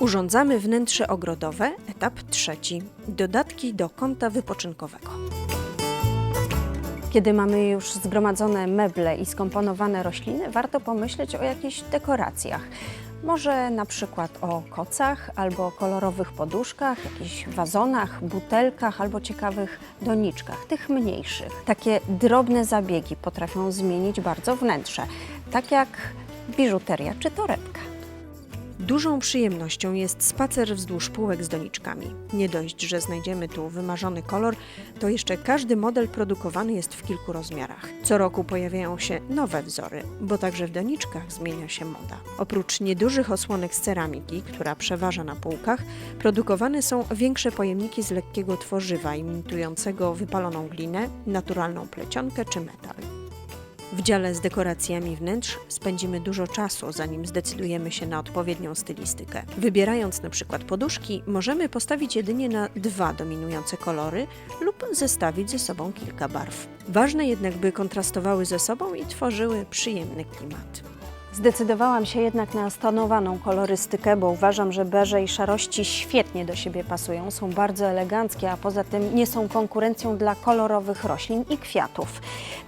Urządzamy wnętrze ogrodowe, etap trzeci. Dodatki do kąta wypoczynkowego. Kiedy mamy już zgromadzone meble i skomponowane rośliny, warto pomyśleć o jakichś dekoracjach. Może na przykład o kocach albo kolorowych poduszkach, jakichś wazonach, butelkach albo ciekawych doniczkach, tych mniejszych. Takie drobne zabiegi potrafią zmienić bardzo wnętrze, tak jak biżuteria czy torebka. Dużą przyjemnością jest spacer wzdłuż półek z doniczkami. Nie dość, że znajdziemy tu wymarzony kolor, to jeszcze każdy model produkowany jest w kilku rozmiarach. Co roku pojawiają się nowe wzory, bo także w doniczkach zmienia się moda. Oprócz niedużych osłonek z ceramiki, która przeważa na półkach, produkowane są większe pojemniki z lekkiego tworzywa imitującego wypaloną glinę, naturalną plecionkę czy metal. W dziale z dekoracjami wnętrz spędzimy dużo czasu, zanim zdecydujemy się na odpowiednią stylistykę. Wybierając na przykład poduszki, możemy postawić jedynie na dwa dominujące kolory lub zestawić ze sobą kilka barw. Ważne jednak, by kontrastowały ze sobą i tworzyły przyjemny klimat. Zdecydowałam się jednak na stonowaną kolorystykę, bo uważam, że beże i szarości świetnie do siebie pasują, są bardzo eleganckie, a poza tym nie są konkurencją dla kolorowych roślin i kwiatów.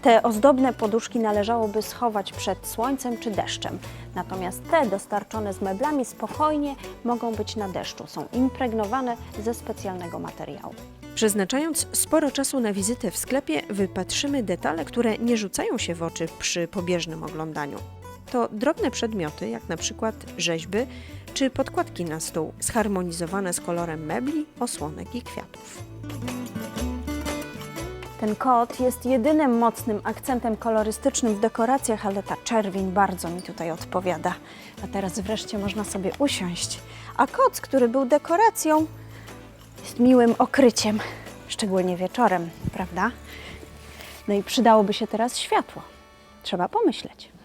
Te ozdobne poduszki należałoby schować przed słońcem czy deszczem, natomiast te dostarczone z meblami spokojnie mogą być na deszczu, są impregnowane ze specjalnego materiału. Przeznaczając sporo czasu na wizytę w sklepie, wypatrzymy detale, które nie rzucają się w oczy przy pobieżnym oglądaniu. To drobne przedmioty, jak na przykład rzeźby czy podkładki na stół, zharmonizowane z kolorem mebli, osłonek i kwiatów. Ten kot jest jedynym mocnym akcentem kolorystycznym w dekoracjach, ale ta czerwień bardzo mi tutaj odpowiada. A teraz wreszcie można sobie usiąść. A koc, który był dekoracją, jest miłym okryciem, szczególnie wieczorem, prawda? No i przydałoby się teraz światło. Trzeba pomyśleć.